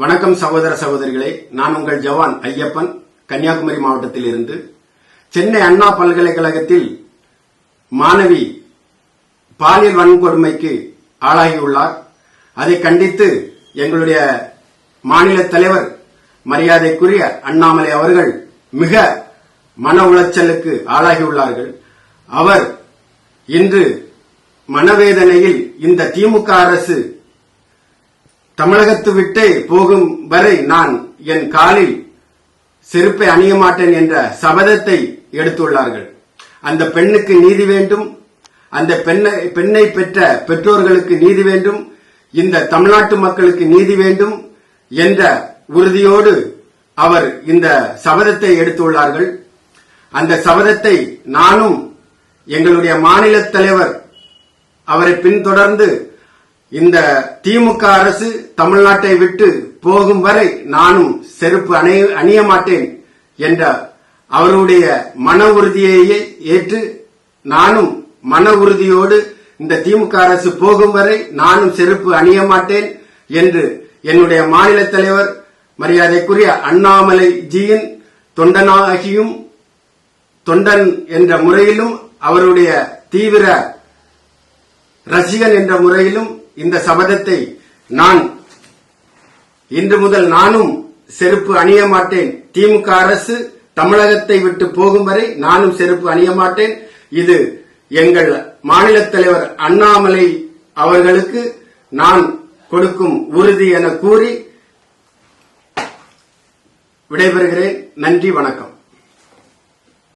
வணக்கம் சகோதர சகோதரிகளே நான் உங்கள் ஜவான் ஐயப்பன் கன்னியாகுமரி மாவட்டத்தில் இருந்து சென்னை அண்ணா பல்கலைக்கழகத்தில் மாணவி பாலியல் வன்கொடுமைக்கு ஆளாகியுள்ளார். அதை கண்டித்து எங்களுடைய மாநில தலைவர் மரியாதைக்குரிய அண்ணாமலை அவர்கள் மிக மன உளைச்சலுக்கு ஆளாகியுள்ளார்கள். அவர் இன்று மனவேதனையில் இந்த திமுக அரசு தமிழகத்து விட்டே போகும் வரை நான் என் காலில் செருப்பை அணிய மாட்டேன் என்ற சபதத்தை எடுத்துள்ளார்கள். அந்த பெண்ணுக்கு நீதி வேண்டும். அந்த பெண்ணை பெண்ணை பெற்ற பெற்றோர்களுக்கு நீதி வேண்டும். இந்த தமிழ்நாட்டு மக்களுக்கு நீதி வேண்டும் என்ற உறுதியோடு அவர் இந்த சபதத்தை எடுத்துள்ளார்கள். அந்த சபதத்தை நானும் எங்களுடைய மாநில தலைவர் அவரை பின்தொடர்ந்து இந்த திமுக அரசு தமிழ்நாட்டை விட்டு போகும் வரை நானும் செருப்பு அணிய அணிய மாட்டேன் என்ற அவருடைய மன உறுதியையே ஏற்று நானும் மன உறுதியோடு இந்த திமுக அரசு போகும் வரை நானும் செருப்பு அணிய மாட்டேன் என்று என்னுடைய மாநில தலைவர் மரியாதைக்குரிய அண்ணாமலை ஜியின் தொண்டனாகியும் தொண்டன் என்ற முறையிலும் அவருடைய தீவிர ரசிகன் என்ற முறையிலும் இந்த சபதத்தை நான் இன்று முதல் நானும் செருப்பு அணிய மாட்டேன். திமுக அரசு தமிழகத்தை விட்டு போகும் வரை நானும் செருப்பு அணிய மாட்டேன். இது எங்கள் மாநில தலைவர் அண்ணாமலை அவர்களுக்கு நான் கொடுக்கும் உறுதி என கூறி விடைபெறுகிறேன். நன்றி வணக்கம்.